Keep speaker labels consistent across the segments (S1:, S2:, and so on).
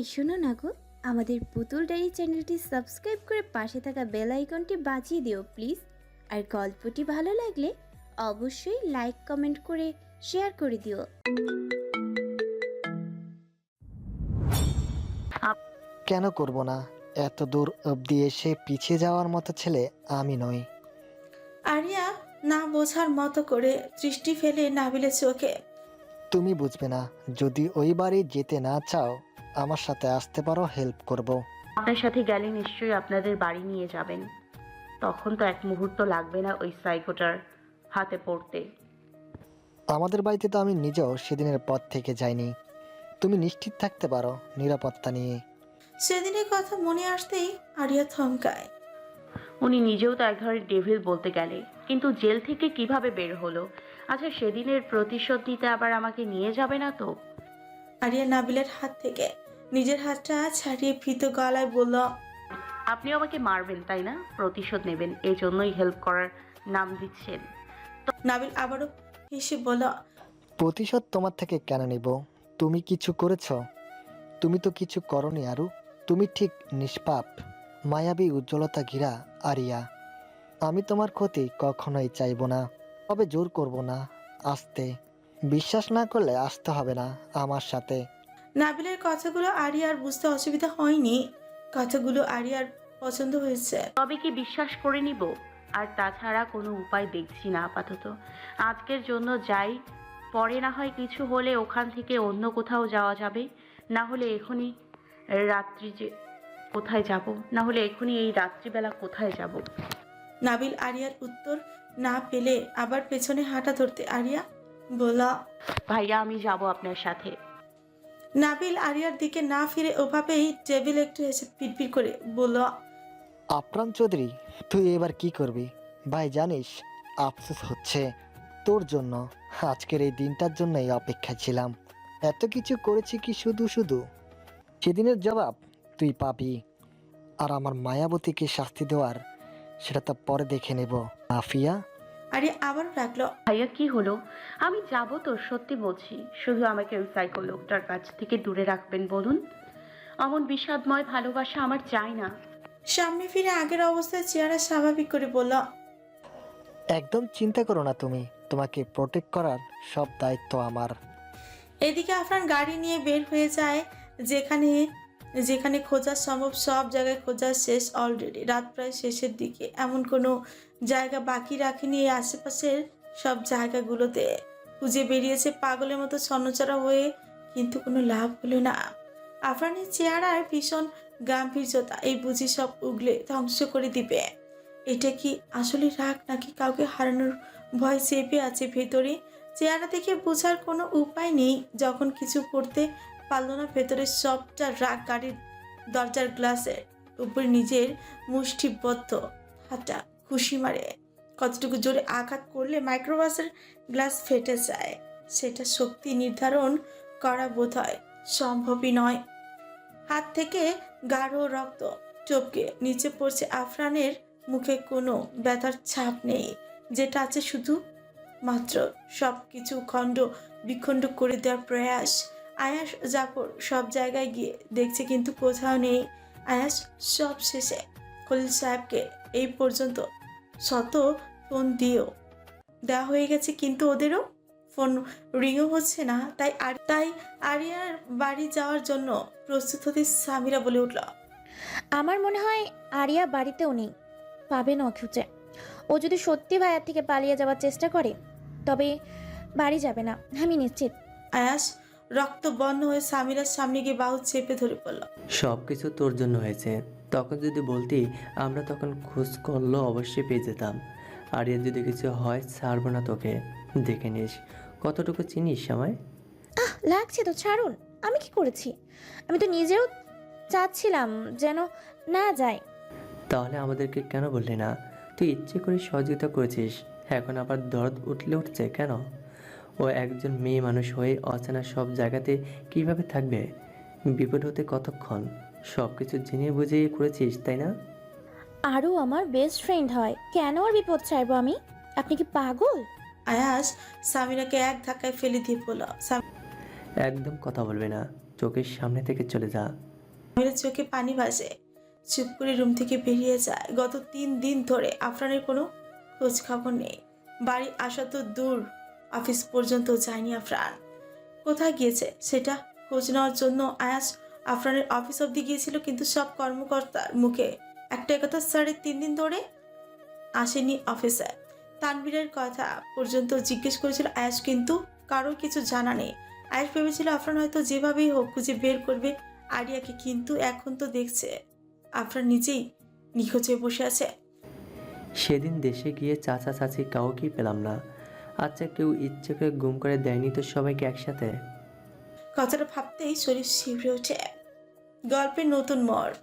S1: এই শোনো না গো আমাদের পুতুল ডায়েরি চ্যানেলটি সাবস্ক্রাইব করে পাশে থাকা বেল আইকনটি বাজিয়ে দিও প্লিজ। আর গল্পটি ভালো লাগলে অবশ্যই লাইক কমেন্ট করে শেয়ার করে দিও।
S2: কেন করব না? এত দূর অবধি এসে পিছিয়ে যাওয়ার মতো ছেলে আমি নই।
S3: আরিয়া না বোঝার মতো করে দৃষ্টি ফেলে নাবিলের চোখে।
S2: তুমি বুঝবে না যদি ওই বাড়ি যেতে না চাও আমার সাথে আসতে পারো হেল্প করব।
S4: আপনার সাথে গেলে নিশ্চয়ই আপনাদের বাড়ি নিয়ে যাবেন। তখন তো এক মুহূর্ত লাগবে না ওই সাইকোটার হাতে পড়তে।
S2: আমাদের বাড়িতে তো আমি নিজেও সেদিনের পর থেকে যাইনি। তুমি নিশ্চিত থাকতে পারো নিরাপত্তা নিয়ে।
S3: সেদিনের কথা মনে আসতেই আরিয়া থমকায়।
S4: উনি নিজেও তো এক ধরনের ডেভিল বলতে গেলে। কিন্তু জেল থেকে কীভাবে বের হলো? আচ্ছা সেদিনের প্রতিশোধ নিতে আবার আমাকে নিয়ে যাবে না তো?
S3: আরিয়া নাবিলের হাত থেকে নিজের হাতটা ছাড়িয়ে ফিত গলায় বলল
S4: আপনিও আমাকে মারবেন তাই না? প্রতিশোধ নেবেন এই জন্যই হেল্প করার নাম দিচ্ছেন।
S3: নাবিল আবারও হেসে বলল
S2: প্রতিশোধ তোমার থেকে কেন নিব? তুমি কিছু করেছ? তুমি তো কিছু করনি আরু। তুমি ঠিক নিষ্পাপ মায়াবী উজ্জ্বলতা ঘিরা আরিয়া। আমি তোমার ক্ষতি কখনোই চাইব না তবে জোর করব না আসতে। বিশ্বাস না করলে আসতে হবে না আমার সাথে।
S3: নাবিলের কথাগুলো আরিয়ার বুঝতে অসুবিধা হয়নি। কথাগুলো আরিয়ার পছন্দ হয়েছে।
S4: তবে কি বিশ্বাস করে নিব? আর তাছাড়া কোনো উপায় দেখছি না আপাতত। আজকের জন্য যাই পরে না হয় কিছু হলে ওখান থেকে অন্য কোথাও যাওয়া যাবে। না হলে এখনই রাত্রি যে কোথায় যাব? না হলে এখনই এই রাত্রিবেলা কোথায় যাব?
S3: নাবিল আরিয়ার উত্তর না পেলে আবার পেছনে হাঁটা ধরতে। আরিয়া? বলল
S4: ভাইয়া আমি যাব আপনার সাথে।
S3: নাবিল আরিয়ার দিকে না ফিরে ওভাবেই টেবিল একটু এসে পিটপিট করে বলল
S2: আপ্রাণ চৌধুরী তুই এবার কি করবি? ভাই জানিস আফসোস হচ্ছে তোর জন্য। আজকের এই দিনটার জন্যই অপেক্ষা ছিলাম। এত কিছু করেছি কি শুধু শুধু? সেদিনের জবাব তুই পাবি। আর আমার মায়াবতীকে শাস্তি দেওয়ার সেটা তো পরে দেখে নেব। আফিয়া
S3: আরিয়া আবার রাখল।
S4: ভাইয়া কি হলো? আমি যাব তো সত্যি বলছি। শুধু আমাকে ওই সাইকো লোকটার কাছ থেকে দূরে রাখবেন বলুন। অমন বিষাদময় ভালোবাসা আমার চাই না।
S3: সামনে ফিরে আগের অবস্থায় চেহারা স্বাভাবিক করে বলল
S2: একদম চিন্তা করো না তুমি। তোমাকে প্রোটেক্ট করার সব দায়িত্ব আমার।
S3: এদিকে আফরান গাড়ি নিয়ে বের হয়ে যায় যেখানে যেখানে খোঁজা সম্ভব সব জায়গায় খোঁজা শেষ অলরেডি রাত প্রায় শেষের দিকে। এমন কোনো জায়গা বাকি রাখেনি এই আশেপাশের সব জায়গাগুলোতে। খুঁজে বেরিয়েছে পাগলের মতো ছন্নচড়া হয়ে, কিন্তু কোনো লাভ হলো না। আফরানের চেহারার ভীষণ গাম্ভীর্যতা, এই বুঝি সব উগলে ধ্বংস করে দিবে। এটা কি আসলে রাগ নাকি কাউকে হারানোর ভয় চেপে আছে ভেতরে? চেহারা দেখে বোঝার কোনো উপায় নেই। যখন কিছু করতে পারল না, ভেতরে সবটা রাগ গাড়ির দরজার গ্লাসের উপর নিজের মুষ্টিবদ্ধ হাতটা খুশি মারে। কতটুকু জোরে আঘাত করলে মাইক্রোবাসের গ্লাস ফেটে যায়, সেটা শক্তি নির্ধারণ করা বোধ হয় সম্ভবই নয়। হাত থেকে গাঢ় রক্ত টপকে নিচে পড়ছে আফরানের মুখে কোনো ব্যথার ছাপ নেই, যেটা আছে শুধু মাত্র সব কিছু খণ্ড বিখণ্ড করে দেওয়ার প্রয়াস। আয়াস জাফর সব জায়গায় গিয়ে দেখছে কিন্তু কোথাও নেই। আয়াস সব শেষে খলিল সাহেবকে এই পর্যন্ত শত ফোন দিয়েও। দেওয়া হয়ে গেছে কিন্তু ওদেরও ফোন রিংও হচ্ছে না। তাই আর তাই আরিয়ার বাড়ি যাওয়ার জন্য প্রস্তুত হতে সামিরা বলে উঠল।
S5: আমার মনে হয় আরিয়া বাড়িতেও নেই। পাবে না খুঁজে ও যদি সত্যি ভাইয়ার থেকে পালিয়ে যাওয়ার চেষ্টা করে তবে বাড়ি যাবে না আমি নিশ্চিত।
S3: আয়াস রক্ত বন্ধ হয়ে সামিরার সামনে গিয়ে বাহু চেপে ধরে পড়ল।
S6: সব কিছু তোর জন্য হয়েছে। তখন যদি বলতি আমরা তখন খোঁজ করলেও অবশ্যই পেয়ে যেতাম। আর এর যদি কিছু হয় ছাড়বো না তোকে। দেখে নিস কতটুকু চিনিস আমায়?
S5: আহ লাগছে তো ছাড়ুন। আমি কি করেছি? আমি তো নিজেও চাচ্ছিলাম যেন না যায়।
S6: তাহলে আমাদেরকে কেন বললি না? তুই ইচ্ছে করে সহযোগিতা করেছিস। এখন আবার দরদ উঠলে উঠছে কেন? ও একজন মেয়ে মানুষ হয়ে অচেনা সব জায়গাতে কীভাবে থাকবে? বিপদ হতে কতক্ষণ? সব কিছু জেনে বুঝে করেছিস তাই না?
S5: আরও আমার বেস্ট ফ্রেন্ড হয়। কেন আর বিপদ চাইব আমি? আপনি কি পাগল?
S3: আয়াস সামিরাকে এক ধাক্কায় ফেলে দিয়ে পড়ল
S6: একদম কথা বলবে না। চোখের সামনে থেকে চলে যা।
S3: চোখে পানি ভাসে। চুপ করে রুম থেকে বেরিয়ে যায়। গত তিন দিন ধরে আফরানের কোনো খোঁজ খবর নেই। বাড়ি আসা তো দূর। অফিস পর্যন্ত যায়নি আফরান। কোথায় গিয়েছে সেটা খোঁজ নেওয়ার জন্য আয়াস আফরানের অফিস অবধি গিয়েছিল, কিন্তু সব কর্মকর্তার মুখে একটা কথা সাড়ে তিন দিন ধরে আসেনি অফিসে। তানবীরের কথা পর্যন্ত জিজ্ঞেস করেছিল আয়াস, কিন্তু কারোর কিছু জানা নেই। আয়াস ভেবেছিল আফরান হয়তো যেভাবেই হোক খুঁজে বের করবে আরিয়াকে, কিন্তু এখন তো দেখছে আফরান নিজেই নিখোঁজ হয়ে বসে আছে।
S6: সেদিন দেশে গিয়ে চাচা চাচি কাউকেই পেলাম না। আচ্ছা কেউ ইচ্ছে করে গুম করে দেয়নি তো সবাইকে একসাথে?
S3: কথাটা ভাবতেই শরীর শিবরে ওঠে। গল্পের নতুন মোড়।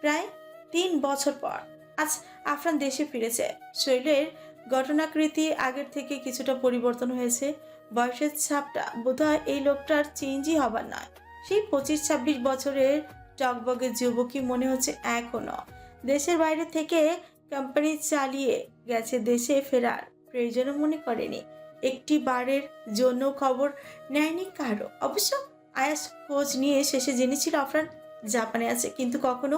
S3: প্রায় তিন বছর পর আজ আফরান দেশে ফিরেছে। শৈলের ঘটনাকৃতি আগের থেকে কিছুটা পরিবর্তন হয়েছে। বয়সের ছাপটা বোধহয় এই লোকটার চেঞ্জই হবার নয়। সেই পঁচিশ ছাব্বিশ বছরের টকবগে যুবকই মনে হচ্ছে এখনও। দেশের বাইরে থেকে কোম্পানি চালিয়ে গেছে, দেশে ফেরার প্রয়োজনও মনে করেনি। একটি বারের জন্য খবর নেয়নি কারও। অবশ্য আয়াস খোঁজ নিয়ে শেষে জেনেছিল আফরান জাপানে আছে, কিন্তু কখনো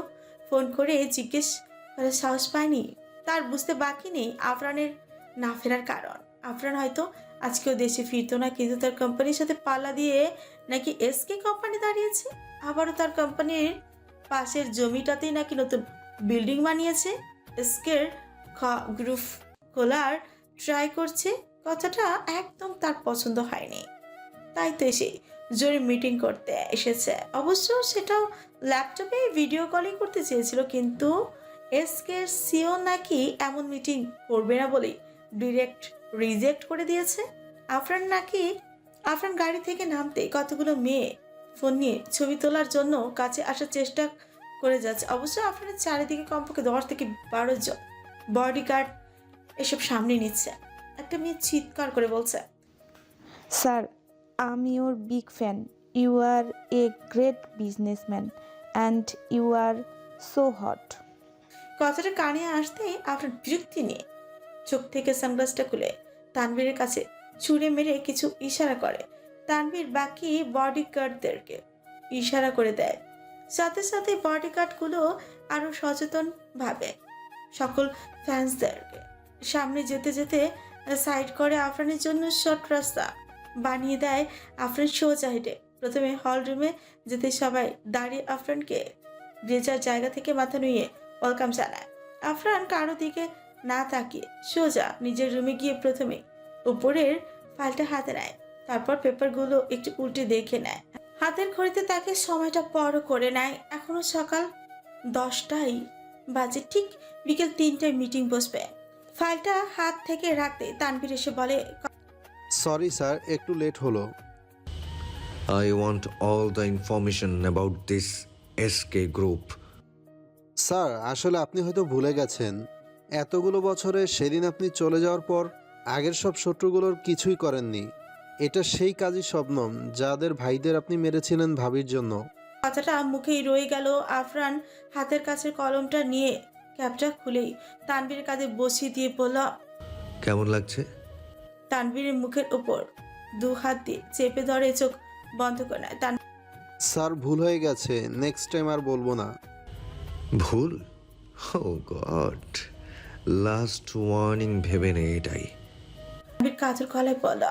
S3: ফোন করে জিজ্ঞেস করার সাহস পায়নি। তার বুঝতে বাকি নেই আফরানের না ফেরার কারণ। আফরান হয়তো আজকেও দেশে ফিরতো না, কিন্তু তার কোম্পানির সাথে পাল্লা দিয়ে নাকি এসকে কোম্পানি দাঁড়িয়েছে? আবারও তার কোম্পানির পাশের জমিটাতেই নাকি নতুন বিল্ডিং বানিয়েছে? এসকের গ্রুপ খোলার ট্রাই করছে কথাটা একদম তার পছন্দ হয়নি। তাই তো এসে জোরে মিটিং করতে এসেছে। অবশ্য সেটাও ল্যাপটপে ভিডিও কলিং করতে চেয়েছিল, কিন্তু এসকে সিও নাকি এমন মিটিং করবে না বলেই ডিরেক্ট রিজেক্ট করে দিয়েছে। আফরান নাকি, আফরান গাড়ি থেকে নামতে কতগুলো মেয়ে ফোন নিয়ে ছবি তোলার জন্য কাছে আসার চেষ্টা করে যাচ্ছে। অবশ্য আফরানের চারিদিকে কমপক্ষে দশ থেকে বারো জন বডিগার্ড এসব সামনে নিচ্ছে। একটা মেয়ে চিৎকার করে বলছে
S7: স্যার আমি ওর big fan. You are a great businessman and you are so hot.
S3: কথাটা কানে আসতে আপনার বিরক্তি নিয়ে চোখ থেকে সানগ্লাসটা খুলে তানবীরের কাছে ছুঁড়ে মেরে কিছু ইশারা করে। তানবীর বাকি বডিগার্ডদেরকে ইশারা করে দেয়। সাথে সাথে বডিগার্ডগুলো আরও সচেতন ভাবে সকল ফ্যান্সদেরকে সামনে যেতে যেতে সাইড করে আফরানের জন্য শর্ট রাস্তা বানিয়ে দেয় আফরান সোজা হেঁটে। প্রথমে হল রুমে যেতে সবাই দাঁড়িয়ে আফরানকে যে যার জায়গা থেকে মাথা নুয়ে ওয়েলকাম জানায়। আফরান কারও দিকে না তাকিয়ে সোজা নিজের রুমে গিয়ে প্রথমে উপরের ফাইলটা হাতে নেয়। তারপর পেপারগুলো একটু উল্টে দেখে নেয়। হাতের ঘড়িতে তাকে সময়টা বড় করে নেয়। এখনও সকাল দশটাই বাজে, ঠিক বিকেল তিনটায় মিটিং বসবে। ফাইলটা হাত থেকে রাখতে তানভীর এসে বলে
S8: সরি স্যার একটু লেট হলো।
S9: I want all the information about this SK group
S8: sir আসলে আপনি হয়তো ভুলে গেছেন। এতগুলো বছরে সেদিন আপনি চলে যাওয়ার পর আগের সব শত্রুগুলোর কিছুই করেননি। এটা সেই কাজী শবনম যাদের ভাইদের আপনি মেরেছিলেন ভাবির জন্য।
S3: কথাটা মুখেই রয়ে গেল আফরান হাতের কাছে কলমটা নিয়ে ক্যাপটা খুলেই তানভীরের কাঁধে বসিয়ে দিয়ে বলল
S9: কেমন লাগছে?
S3: তানভীরের মুখের ওপর দু হাত দিয়ে চেপে ধরে চোখ বন্ধ করে নেয়। তানভীর
S8: স্যার ভুল হয়ে গেছে। নেক্সট টাইম আর বলব না।
S9: ভুল? ও গড। লাস্ট ওয়ার্নিং ভেবে নে এটাই।
S3: তানবীর কাজের গলায় বলল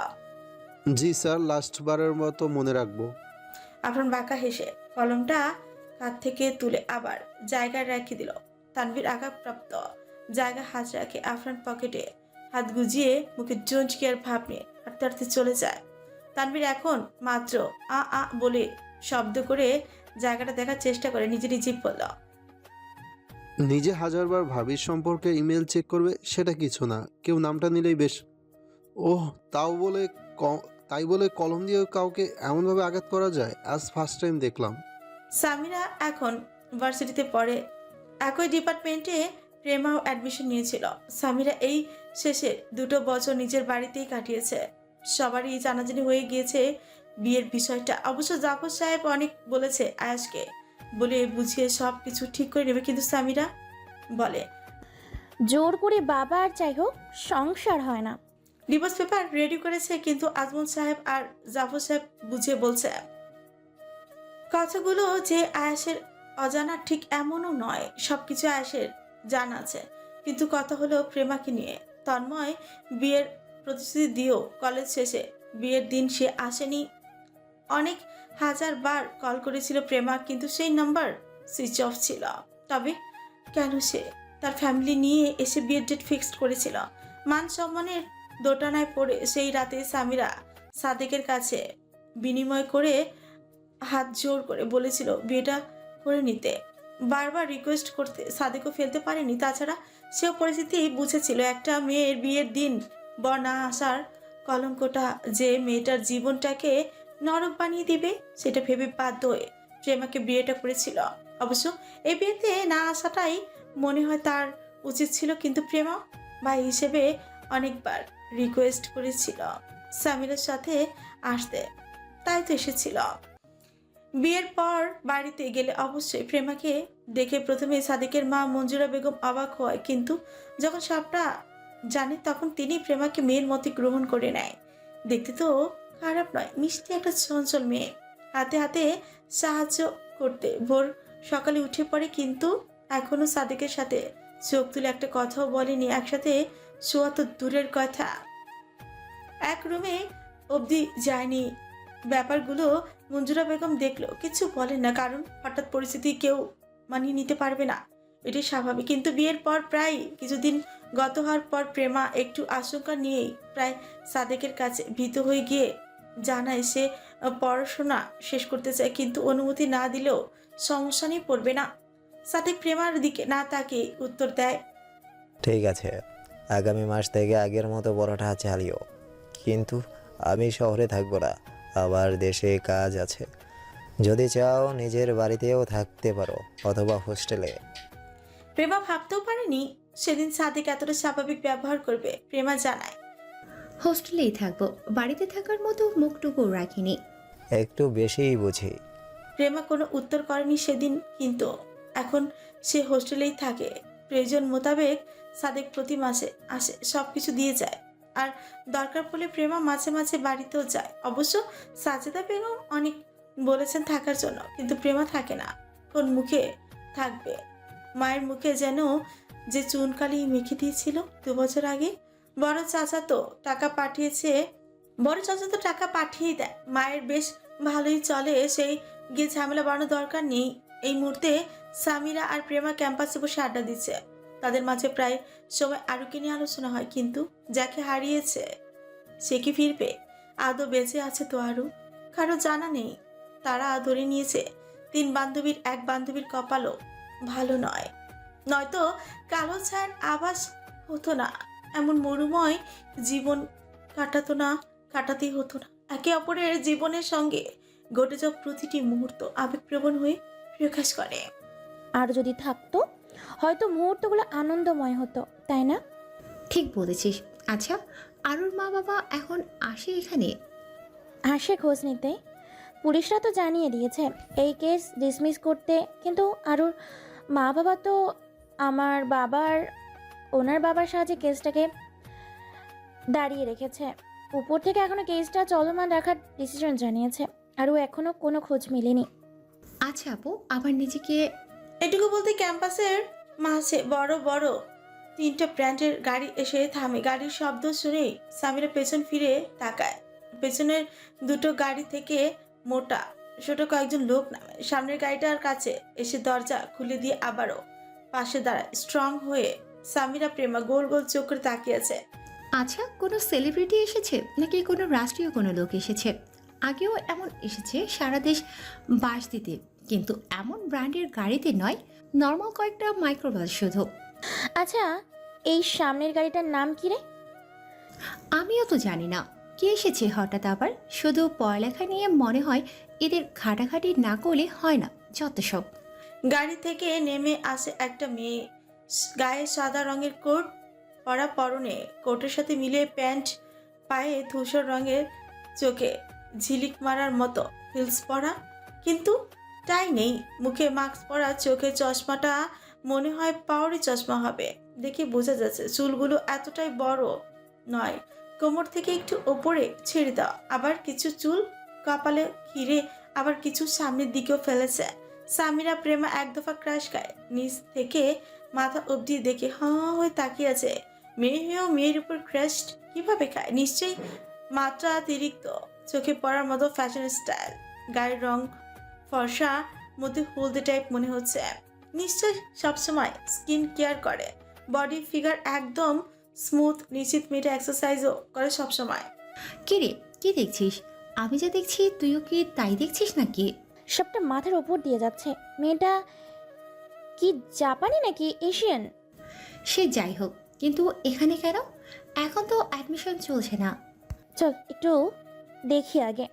S8: জি স্যার লাস্ট বারের মতো মনে রাখব।
S3: আফরান বাঁকা হেসে কলমটা কাঁধ থেকে তুলে আবার জায়গায় রেখে দিল। তানভীর আঘাতপ্রাপ্ত। জায়গা হাত রাখে আফরান পকেটে। হাত গুজিয়ে মুখে জঞ্চকিয়ার ভাব নিয়ে হাঁটতে হাঁটতে চলে যায়। তানভীর এখন মাত্র আ আ বলে শব্দ করে জায়গাটা দেখার চেষ্টা করে নিজে নিজেই বলল
S8: নিজে হাজারবার ভাবির সম্পর্কে ইমেল চেক করবে সেটা কিছু না। কেউ নামটা নিলেই বেশ। ওহ তাও বলে তাই বলে কলম দিয়ে কাউকে এমনভাবে আঘাত করা যায়? আজ ফার্স্ট টাইম দেখলাম।
S3: সামিরা এখন ভার্সিটিতে পড়ে। একই ডিপার্টমেন্টে প্রেমাও অ্যাডমিশন নিয়েছিল। সামিরা এই শেষে দুটো বছর নিজের বাড়িতেই কাটিয়েছে। সবারই জানাজানি হয়ে গিয়েছে বিয়ের বিষয়টা। অবশ্য জাফর সাহেব অনেক বলেছে আয়াসকে। বলে বুঝিয়ে সব কিছু ঠিক করে নেবে কিন্তু সামিরা বলে
S5: জোর করে বাবা আর যাই হোক সংসার হয় না।
S3: ডিভোর্স পেপার রেডি করেছে কিন্তু আজমল সাহেব আর জাফর সাহেব বুঝিয়ে বলছে। কথাগুলো যে আয়াসের অজানা ঠিক এমনও নয় সব কিছু আয়েসের জানা আছে। কিন্তু কথা হলো প্রেমাকে নিয়ে। তন্ময় বিয়ের প্রতিশ্রুতি দিয়েও কলেজ শেষে বিয়ের দিন সে আসেনি। অনেক হাজার বার কল করেছিল প্রেমা, কিন্তু সেই নাম্বার সুইচ অফ ছিল। তবে কেন সে? তার ফ্যামিলি নিয়ে এসে বিয়ের ডেট ফিক্সড করেছিল। মান সম্মানের দোটানায় পড়ে সেই রাতে সামিরা সাদেকের কাছে বিনিময় করে হাত জোর করে বলেছিল, বিয়েটা করে নিতে। বারবার রিকোয়েস্ট করতে সাদেকও ফেলতে পারেনি। তাছাড়া সেও পরিস্থিতি বুঝেছিল, একটা মেয়ের বিয়ের দিন বর না আসার কলঙ্কটা যে মেয়েটার জীবনটাকে নরক বানিয়ে দিবে, সেটা ভেবে বাধ্য হয়ে প্রেমাকে বিয়েটা করেছিল। অবশ্য এই বিয়েতে না আসাটাই মনে হয় তার উচিত ছিল, কিন্তু প্রেমা ভাই হিসেবে অনেকবার রিকোয়েস্ট করেছিল সামিরের সাথে আসতে। তাই তো এসেছিল। বিয়ের পর বাড়িতে গেলে অবশ্যই প্রেমাকে দেখে প্রথমে সাদিকের মা মঞ্জুরা বেগম অবাক হয়, কিন্তু যখন সবটা জানে তখন তিনি প্রেমাকে মেয়ের মতে গ্রহণ করে নেয়। দেখতে তো খারাপ নয়, মিষ্টি একটা চঞ্চল মেয়ে। হাতে হাতে সাহায্য করতে ভোর সকালে উঠে পড়ে, কিন্তু এখনও সাদিকের সাথে চোখ তুলে একটা কথাও বলেনি, একসাথে শোয়া তো দূরের কথা। এক রুমে অবধি যায়নি। ব্যাপারগুলো মঞ্জুরা বেগম দেখল, কিছু বলেন না, কারণ হঠাৎ পরিস্থিতি কেউ মানিয়ে নিতে পারবে না। এটি স্বাভাবিক। কিন্তু বিয়ের পর প্রায় কিছুদিন গত হওয়ার পর প্রেমা একটু আশঙ্কা নিয়েই প্রায় সাদেকের কাছে ভীত হয়ে গিয়ে জানায় সে পড়াশোনা শেষ করতে চায়, কিন্তু অনুমতি না দিলেও সমস্যা নিয়ে পড়বে না। সাদেক প্রেমার দিকে না তাকে উত্তর দেয়,
S10: ঠিক আছে, আগামী মাস থেকে আগের মতো পড়াটা চালিও কিন্তু আমি শহরে থাকব না। আবার দেশে কাজ আছে। যদি চাও নিজের বাড়িতেও থাকতে পারো অথবা হোস্টেলে।
S3: প্রেমা ভাবতেও পারেনি সেদিন সাদেক এতটা স্বাভাবিক ব্যবহার করবে প্রেমা জানায়।
S11: হোস্টেলেই থাকব বাড়িতে থাকার মতো মুখটুকু রাখিনি।
S10: একটু বেশিই বুঝি।
S3: প্রেমা কোনো উত্তর করেনি সেদিন কিন্তু এখন সে হোস্টেলেই থাকে। প্রয়োজন মোতাবেক সাদেক প্রতি মাসে আসে সব কিছু দিয়ে যায়। আর দরকার পড়লে প্রেমা মাঝে মাঝে বাড়িতেও যায়। অবশ্য সাজেদা বেগম অনেক বলেছেন থাকার জন্য, কিন্তু প্রেমা থাকে না কোন মুখে থাকবে। মায়ের মুখে যেন যে চুনকালি মেখে দিয়েছিল দু বছর আগে, বড় চাচা তো টাকা পাঠিয়েছে, বড় চাচা তো টাকা পাঠিয়েই দেয়। মায়ের বেশ ভালোই চলে, সেই গিয়ে ঝামেলা বাড়ানোর দরকার নেই। এই মুহূর্তে সামিরা আর প্রেমা ক্যাম্পাসে বসে আড্ডা দিচ্ছে। তাদের মাঝে প্রায় সময় আরুকে নিয়ে আলোচনা হয়, কিন্তু যাকে হারিয়েছে সে কি ফিরবে? আদৌ বেঁচে আছে তো আরও কারও জানা নেই। তারা ধরে নিয়েছে, তিন বান্ধবীর, এক বান্ধবীর কপালও ভালো নয়। নয়তো কালো ছায়ার আভাস হতো না, এমন মরুময় জীবন কাটাতো না, কাটাতেই হতো না। একে অপরের জীবনের সঙ্গে ঘটে যাওয়া প্রতিটি মুহূর্ত আবেগপ্রবণ হয়ে প্রকাশ করে।
S5: আর যদি থাকতো হয়তো মুহূর্তগুলো আনন্দময় হতো তাই না?
S11: ঠিক বলেছিস। আচ্ছা আরুর মা বাবা এখন আসে এখানে?
S5: আসে খোঁজ নিতে। পুলিশরা তো জানিয়ে দিয়েছে এই কেস ডিসমিস করতে। কিন্তু আরুর মা বাবা তো আমার বাবার ওনার বাবার সাহায্যে কেসটাকে দাঁড়িয়ে রেখেছে। উপর থেকে এখনও কেসটা চলমান রাখার ডিসিশন জানিয়েছে। আরও এখনও কোনো খোঁজ মেলেনি।
S11: আচ্ছা আপু আবার নিজেকে
S3: এটুকু বলতে ক্যাম্পাসের মাঝে বড় বড় তিনটা ব্র্যান্ডের গাড়ি এসে থামে। গাড়ির শব্দ শুনেই সামিরা পেছন ফিরে তাকায়। পেছনের দুটো গাড়ি থেকে মোটা, ছোট কয়েকজন লোক নামে। সামনের গাড়িটার কাছে এসে দরজা খুলে দিয়ে আবারও পাশে দাঁড়ায়। স্ট্রং হয়ে সামিরা প্রেমা গোল গোল চোখ করে তাকিয়ে
S11: আচ্ছা কোনো সেলিব্রিটি এসেছে? নাকি কোনো রাষ্ট্রীয় কোনো লোক এসেছে? আগেও এমন এসেছে সারা দেশ বাস দিতে। কিন্তু এমন ব্র্যান্ডের গাড়িতে নয় নর্মাল কয়েকটা মাইক্রোবাস শুধু।
S5: আচ্ছা এই সামনের গাড়িটার নাম কি রে?
S11: আমিও তো জানি না কে এসেছে হঠাৎ আবার? শুধু পড়ালেখা নিয়ে মনে হয় এদের ঘাটাঘাটি না করলে হয় না যত সব।
S3: গাড়ি থেকে নেমে আসে একটা মেয়ে গায়ে সাদা রঙের কোট পরা পরনে কোটের সাথে মিলে প্যান্ট পায়ে ধূসর রঙের চোখে ঝিলিক মারার মতো হিলস পরা। কিন্তু তাই নেই। মুখে মাস্ক পরা, চোখে চশমাটা, মনে হয় পাওয়ারি চশমা হবে। দেখে বোঝা যাচ্ছে চুলগুলো এতটাই বড় নয়। কোমর থেকে একটু ওপরে ছেড়ে দাও। আবার কিছু চুল কপালে ঘিরে আবার কিছু সামনের দিকেও ফেলেছে। সামিরা প্রেমা এক দফা ক্রাশ খায়। নিচ থেকে মাথা অবধি দেখে হাঁ হয়ে তাকিয়ে আছে। মেয়ে হয়েও মেয়ের উপর ক্রাশ কীভাবে খায়? নিশ্চয়ই মাত্রা অতিরিক্ত চোখে পড়ার মতো ফ্যাশন স্টাইল গায়ের রং ফর্সা মধ্যে হলদে টাইপ মনে হচ্ছে। নিশ্চয় সবসময় স্কিন কেয়ার করে। বডি ফিগার একদম স্মুথ নিশ্চিত মেয়েটা এক্সারসাইজও করে সবসময়।
S11: কি রে? কি দেখছিস? আমি যা দেখছি তুইও কি তাই দেখছিস নাকি?
S5: সবটা মাথার ওপর দিয়ে যাচ্ছে। মেয়েটা কি জাপানি নাকি এশিয়ান?
S11: সে যাই হোক কিন্তু এখানে কেন? এখন তো অ্যাডমিশন চলছে না।
S5: চল একটু দেখি আগে।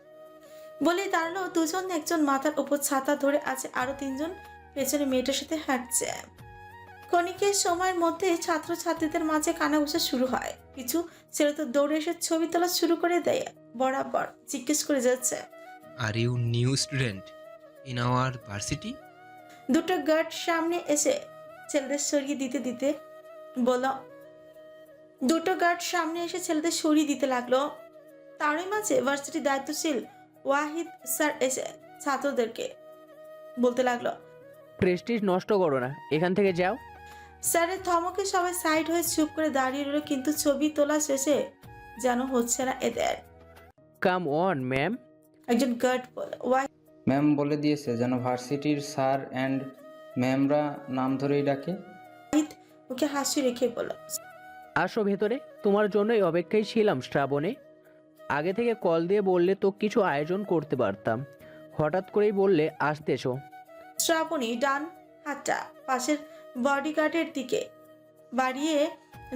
S3: বলে দাঁড়াল। দুজন একজন মাথার উপর ছাতা ধরে আছে আরও তিনজন পেছনে মেয়েটার সাথে হাঁটছে। ক্ষণিকের সময়ের মধ্যে ছাত্রছাত্রীদের মাঝে কানাঘুষা শুরু হয়। কিছু ছেলে তো দৌড়ে এসে ছবি তোলা শুরু করে দেয় বরাবর জিজ্ঞেস করে যাচ্ছে।
S12: Are you new student in our varsity?
S3: দুটো গার্ড সামনে এসে ছেলেদের সরিয়ে দিতে দিতে বলল দুটো গার্ড সামনে এসে ছেলেদের সরিয়ে দিতে লাগল। তারই মাঝে ভার্সিটি দায়িত্বশীল ওয়াহিদ স্যার এসে ছাত্রদেরকে বলতে লাগল।
S13: প্রেস্টিজ নষ্ট করো না এখান থেকে যাও।
S3: স্যারের থমকে সবাই সাইড হয়ে চুপ করে দাঁড়িয়ে রইল কিন্তু ছবি তোলা শেষে যেন হচ্ছে না এদের।
S13: কাম অন ম্যাম
S3: একজন গার্ড বলল ওয়াহিদ
S14: ম্যাম বলে দিয়েছে যেন ভার্সিটির স্যার অ্যান্ড ম্যামরা নাম ধরেই ডাকে।
S3: ওকে হাসি রেখে বলল
S13: আসো ভেতরে তোমার জন্যই অপেক্ষায় ছিলাম শ্রাবণে। আগে থেকে কল দিয়ে বললে তো কিছু আয়োজন করতে পারতাম। হঠাৎ করেই বললে আসতেছো
S3: শ্রাবণী ডান হাতটা পাশের বডিগার্ডের দিকে বাড়িয়ে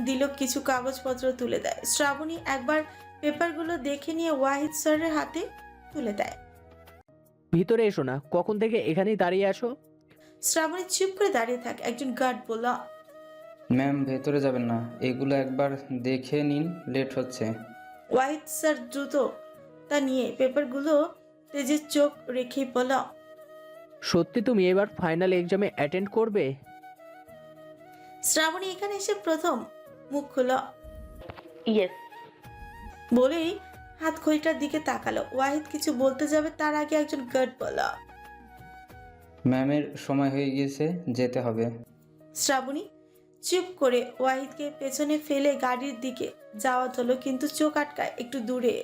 S3: দিল কিছু কাগজপত্র তুলে দেয়। শ্রাবণী একবার পেপারগুলো দেখে নিয়ে ওয়াহিদ স্যারের হাতে তুলে দেয়।
S13: ভিতরে এসো না কখন থেকে এখানেই দাঁড়িয়ে আছো?
S3: শ্রাবণী চুপ করে দাঁড়িয়ে থাকে। একজন গার্ড বলল
S14: ম্যাম ভেতরে যাবেন না। এগুলো একবার দেখে নিন লেট হচ্ছে।
S3: ওয়াহিদ স্যার দ্রুত তা নিয়ে পেপারগুলো তেজের চোখ রেখে বলল
S13: সত্যি তুমি এবার ফাইনাল এক্সামে অ্যাটেন্ড করবে?
S3: শ্রাবণী এখানে এসে প্রথম মুখ খুলো।
S4: ইয়েস
S3: বলেই হাত ঘড়িটার দিকে তাকালো। ওয়াহিদ কিছু বলতে যাবে তার আগে একজন গার্ড বলল
S14: ম্যামের সময় হয়ে গিয়েছে যেতে হবে।
S3: শ্রাবণী চুপ করে ওয়াহিদকে পেছনে ফেলে গাড়ির দিকে যাওয়া হলো কিন্তু চোখ আটকায় একটু দূরে।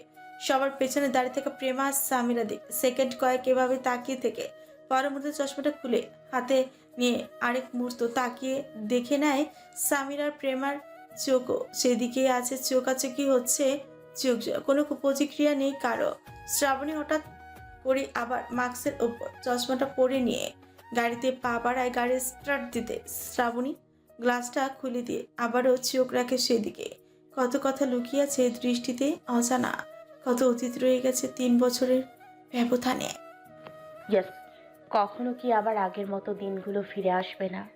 S3: সবার পেছনে দাঁড়িয়ে থাকা প্রেমা সামিরা দিক সেকেন্ড কয়েক এভাবে তাকিয়ে থেকে পরের মধ্যে চশমাটা খুলে হাতে নিয়ে আরেক মুহূর্ত তাকিয়ে দেখে নেয় সামিরার প্রেমার চোখও। সেদিকেই আছে চোখাচোখি হচ্ছে চোখ, কোনো প্রতিক্রিয়া নেই কারও। শ্রাবণী হঠাৎ করে আবার মাস্কের ওপর চশমাটা পরে নিয়ে গাড়িতে পা বাড়ায় গাড়ি স্টার্ট দিতে। শ্রাবণী গ্লাসটা খুলে দিয়ে আবারও চোখ রাখে সেদিকে। কত কথা লুকিয়েছে দৃষ্টিতে অজানা। কত অতীত রয়ে গেছে তিন বছরের ব্যবধানে।
S4: কখনো কি আবার আগের মতো দিনগুলো ফিরে আসবে না?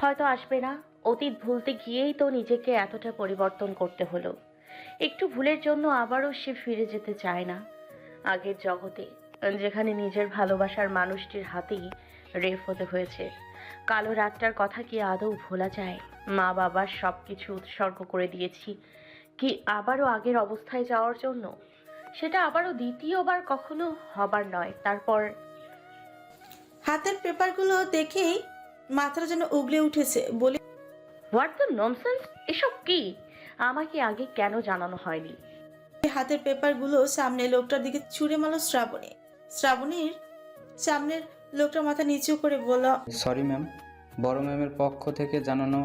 S4: হয়তো আসবে না। অতীত ভুলতে গিয়েই তো নিজেকে এতটা পরিবর্তন করতে হলো। একটু ভুলের জন্য আবারও সে ফিরে যেতে চায় না। আগের জগতে যেখানে নিজের ভালোবাসার মানুষটির হাতেই রেফ হতে হয়েছে। কালো রাতটার কথা কি আদৌ ভোলা যায়? মা বাবার সব কিছু উৎসর্গ করে দিয়েছি। কি আবারও আগের অবস্থায় যাওয়ার জন্য? সেটা আবারও দ্বিতীয়বার কখনো হবার নয়। তারপর
S3: হাতের পেপারগুলো দেখেই মাথাটা যেন উগলে উঠেছে। বলে
S4: হোয়াট দ্য ননসেন্স এসব কি? আমাকে আগে কেন জানানো হয়নি?
S3: হাতের পেপারগুলো সামনে লোকটার দিকে ছুঁড়ে মারল শ্রাবণী। শ্রাবণীর সামনের লোকটা মাথা নিচু করে বলল
S14: সরি ম্যাম বড় ম্যামের পক্ষ থেকে জানানো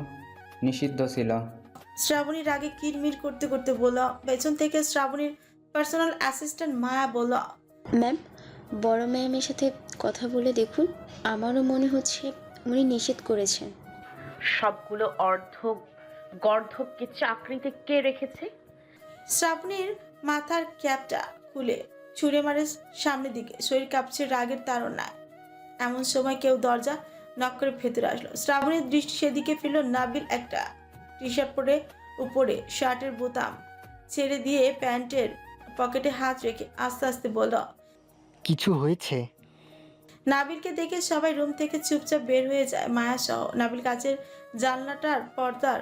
S14: নিষিদ্ধ ছিল।
S3: শ্রাবণীর আগে কিরমির করতে করতে বলল পেছন থেকে শ্রাবণীর পার্সোনাল অ্যাসিস্ট্যান্ট মায়া বলল
S15: ম্যাম বড় ম্যামের সাথে কথা বলে দেখুন আমারও মনে হচ্ছে উনি নিষেধ করেছেন।
S4: সবগুলো অর্ধ গর্ধবকে চাকরিতে কে রেখেছে?
S3: শ্রাবণীর মাথার ক্যাপটা খুলে ছুঁড়ে মারে সামনের দিকে। শরীর কাঁপছে রাগের তাড়নায়। এমন সময় কেউ দরজা নক করে ভেতরে আসলো। শ্রাবণীর দৃষ্টি সেদিকে ফেলল নাবিল একটা টি শার্ট পরে উপরে শার্টের বোতাম ছেড়ে দিয়ে প্যান্টের পকেটে হাত রেখে আস্তে আস্তে বলল
S2: কিছু হয়েছে?
S3: নাবিলকে দেখে সবাই রুম থেকে চুপচাপ বের হয়ে যায় মায়া সহ নাবিল কাচের জানলাটার পর্দার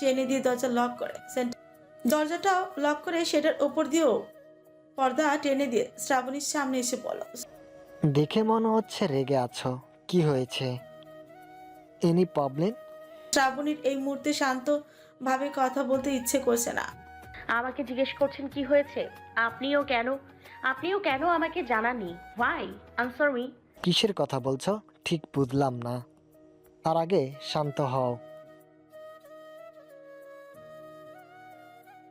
S3: টেনে দিয়ে দরজা লক করে। দরজাটাও লক করে সেটার ওপর দিয়েও পর্দা টেনে দিয়ে শ্রাবণীর সামনে এসে বলো
S2: দেখে মনে হচ্ছে রেগে আছো। কি হয়েছে? Any problem?
S3: শ্রাবণীর এই মুহূর্তে শান্তভাবে কথা বলতে ইচ্ছে করছে না।
S4: আমাকে জিজ্ঞেস করছেন কি হয়েছে? আপনিও কেন? আপনিও কেন আমাকে জানাননি? হোয়াই আনসার মি
S2: কিসের কথা বলছো? ঠিক বুঝলাম না। তার আগে শান্ত হও।